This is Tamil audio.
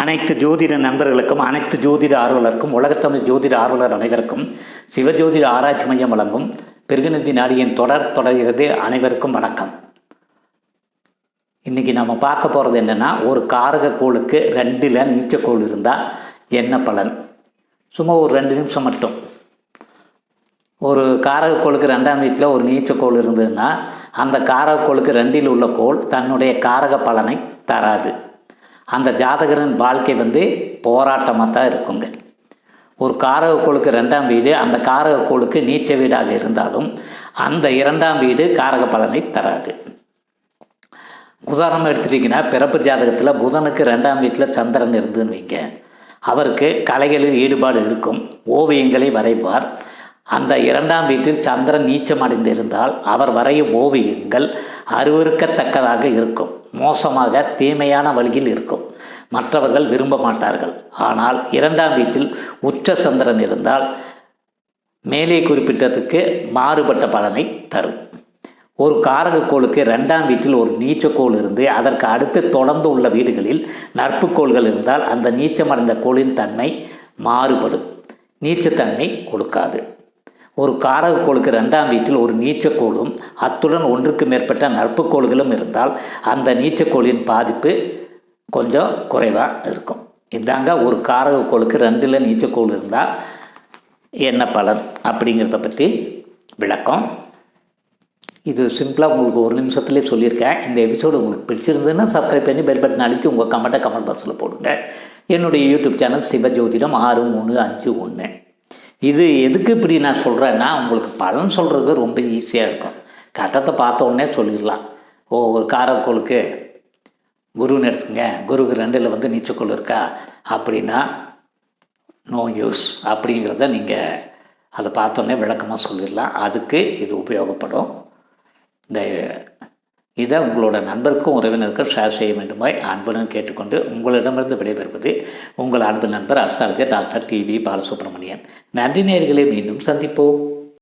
அனைத்து ஜோதிட நண்பர்களுக்கும் அனைத்து ஜோதிட ஆர்வலருக்கும் உலகத்தமிழ் ஜோதிட ஆர்வலர் அனைவருக்கும் சிவஜோதிட ஆராய்ச்சி மையம் வழங்கும் பிருகுநந்தி நாடியின் தொடர் தொடர்கிறது அனைவருக்கும் வணக்கம். இன்றைக்கி நம்ம பார்க்க போகிறது என்னென்னா ஒரு காரக கோளுக்கு ரெண்டில் நீச்சக்கோள் இருந்தால் என்ன பலன்? சும்மா ஒரு ரெண்டு நிமிஷம் மட்டும். ஒரு காரகக்கோளுக்கு ரெண்டாம் வீட்டில் ஒரு நீச்சக்கோள் இருந்ததுன்னா அந்த காரகக்கோளுக்கு ரெண்டில் உள்ள கோள் தன்னுடைய காரக பலனை தராது. அந்த ஜாதகரின் வாழ்க்கை வந்து போராட்டமாக தான் இருக்குங்க. ஒரு காரகக்கோளுக்கு ரெண்டாம் வீடு அந்த காரகக்கோளுக்கு நீச்ச வீடாக இருந்தாலும் அந்த இரண்டாம் வீடு காரக பலனை தராது. உதாரணம் எடுத்துட்டிங்கன்னா பிறப்பு ஜாதகத்தில் புதனுக்கு ரெண்டாம் வீட்டில் சந்திரன் இருந்துன்னு வைங்க. அவருக்கு கலைகளில் ஈடுபாடு இருக்கும். ஓவியங்களை வரைவார். அந்த இரண்டாம் வீட்டில் சந்திரன் நீச்சமடைந்திருந்தால் அவர் வரையும் ஓவியங்கள் அருவருக்கத்தக்கதாக இருக்கும். மோசமாக தீமையான வழியில் இருக்கும். மற்றவர்கள் விரும்ப மாட்டார்கள். ஆனால் இரண்டாம் வீட்டில் உச்ச சந்திரன் இருந்தால் மேலே குறிப்பிட்டதுக்கு மாறுபட்ட பலனை தரும். ஒரு காரகக்கோளுக்கு ரெண்டாம் வீட்டில் ஒரு நீச்சக்கோள் இருந்து அதற்கு அடுத்து தொடர்ந்து உள்ள வீடுகளில் நட்புக்கோள்கள் இருந்தால் அந்த நீச்சமடைந்த கோளின் தன்மை மாறுபடும். நீச்சத்தன்மை கொடுக்காது. ஒரு காரகக்கோளுக்கு ரெண்டாம் வீட்டில் ஒரு நீச்சக்கோளும் அத்துடன் ஒன்றுக்கு மேற்பட்ட நட்புக்கோள்களும் இருந்தால் அந்த நீச்சக்கோளின் பாதிப்பு கொஞ்சம் குறைவாக இருக்கும். இதாங்க ஒரு காரகக்கோளுக்கு ரெண்டில் நீச்சக்கோள் இருந்தால் என்ன பலன் அப்படிங்கிறத பற்றி விளக்கம். இது சிம்பிளாக உங்களுக்கு ஒரு நிமிஷத்துலேயே சொல்லியிருக்கேன். இந்த எபிசோடு உங்களுக்கு பிடிச்சிருந்ததுன்னா சப்ஸ்கிரைப் பண்ணி பெல் பட்டன் அழுத்தி உங்கள் கமெண்ட்டை கமெண்ட் பாக்ஸில் போடுங்க. என்னுடைய யூடியூப் சேனல் சிவஜோதிடம் ஆறு மூணு அஞ்சு ஒன்று இது எதுக்கு இப்படி நான் சொல்கிறேன்னா உங்களுக்கு பலன் சொல்கிறது ரொம்ப ஈஸியாக இருக்கும். கட்டத்தை பார்த்த உடனே சொல்லிடலாம். ஓ ஒரு காரக்கோளுக்கு குருன்னு எடுத்துங்க குருக்கு ரெண்டில் வந்து நீச்சக்கோள் இருக்கா? அப்படின்னா நோ யூஸ் அப்படிங்கிறத நீங்கள் அதை பார்த்தோன்னே விளக்கமாக சொல்லிடலாம். அதுக்கு இது உபயோகப்படும். இந்த இதை உங்களோட நண்பருக்கும் உறவினருக்கும் ஷேர் செய்ய வேண்டுமாய் அன்புடன் கேட்டுக்கொண்டு உங்களிடமிருந்து விடைபெறுவது உங்கள் அன்பு நண்பர் அஸ்தாலத்திய டாக்டர் டிவி பாலசுப்ரமணியன். நன்றி நேர்களை மீண்டும் சந்திப்போம்.